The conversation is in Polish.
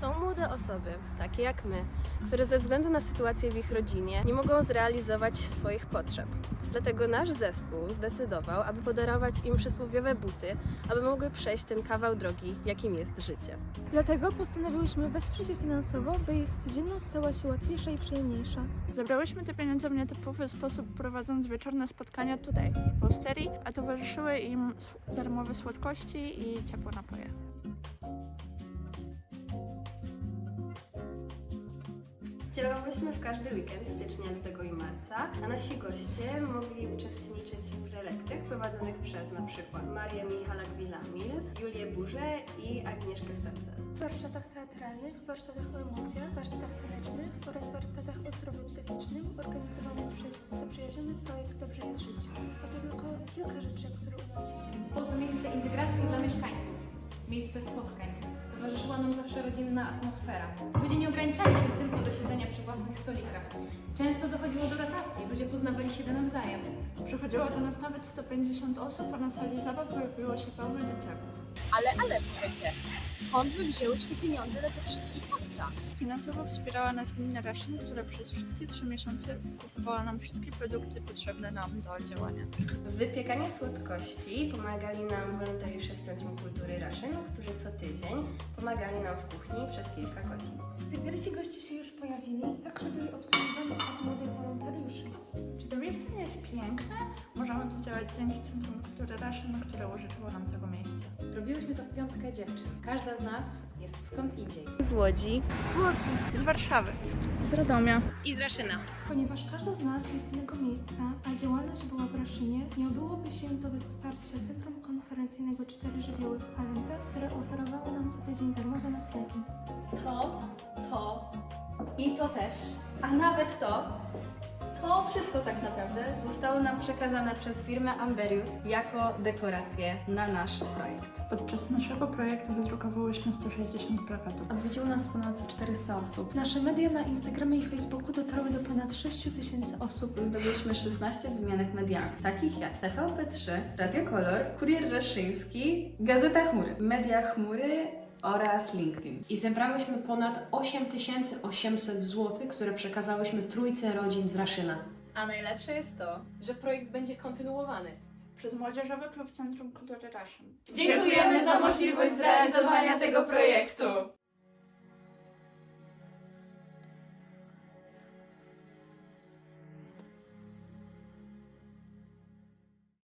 Są młode osoby, takie jak my, które ze względu na sytuację w ich rodzinie nie mogą zrealizować swoich potrzeb. Dlatego nasz zespół zdecydował, aby podarować im przysłowiowe buty, aby mogły przejść ten kawał drogi, jakim jest życie. Dlatego postanowiłyśmy wesprzeć je finansowo, by ich codzienność stała się łatwiejsza i przyjemniejsza. Zebrałyśmy te pieniądze w nietypowy sposób, prowadząc wieczorne spotkania tutaj, w Osterii, a towarzyszyły im darmowe słodkości i ciepłe napoje. Działałyśmy w każdy weekend stycznia, lutego i marca, a nasi goście mogli uczestniczyć w prelekcjach prowadzonych przez na przykład Marię Michalak-Wilamil, Julię Burzę i Agnieszkę Starcel. W warsztatach teatralnych, warsztatach o emocjach, warsztatach tanecznych oraz warsztatach o zdrowiu psychicznym organizowanych przez zaprzyjaźniony projekt Dobrze jest żyć. A to tylko kilka rzeczy, które u nas się dzieją. To miejsce integracji dla mieszkańców, miejsce spotkań. Towarzyszyła nam zawsze rodzinna atmosfera. Ludzie nie ograniczali się tylko do siedzenia przy własnych stolikach. Często dochodziło do rotacji, ludzie poznawali siebie nawzajem. Przychodziło do nas nawet 150 osób, a na sali zabaw pojawiło się pełno dzieciaków. Ale, ale, powiecie, skąd wy wzięłyście pieniądze na te wszystkie ciasta? Finansowo wspierała nas gmina Raszyn, która przez wszystkie trzy miesiące kupowała nam wszystkie produkty potrzebne nam do działania. W wypiekaniu słodkości pomagali nam wolontariusze z Centrum Kultury Raszyn, którzy co tydzień pomagali nam w kuchni przez kilka godzin. Gdy pierwsi goście się już pojawili, także byli obsługiwani dzięki Centrum Kultury Raszyn, które użyczyło nam tego miejsca. Robiłyśmy to w piątkę dziewczyn. Każda z nas jest skąd indziej. Z Łodzi. Z Łodzi, z Warszawy, z Radomia. I z Raszyna. Ponieważ każda z nas jest z innego miejsca, a działalność była w Raszynie, nie obyłoby się to bez wsparcia Centrum Konferencyjnego Cztery Żywioły w Falenta, które oferowało nam co tydzień darmowe noclegi. To, to i to też, a nawet to, to wszystko tak naprawdę zostało nam przekazane przez firmę Amberius jako dekoracje na nasz projekt. Podczas naszego projektu wydrukowałyśmy 160 plakatów. Odwiedziło nas ponad 400 osób. Nasze media na Instagramie i Facebooku dotarły do ponad 6 tysięcy osób. Zdobyliśmy 16 wzmianek medialnych, takich jak TVP3, Radio Kolor, Kurier Raszyński, Gazeta Chmury, Media Chmury oraz LinkedIn. I zebrałyśmy ponad 8800 zł, które przekazałyśmy trójce rodzin z Raszyna. A najlepsze jest to, że projekt będzie kontynuowany. Przez Młodzieżowy Klub Centrum Kultury Raszyn. Dziękujemy za możliwość zrealizowania tego projektu.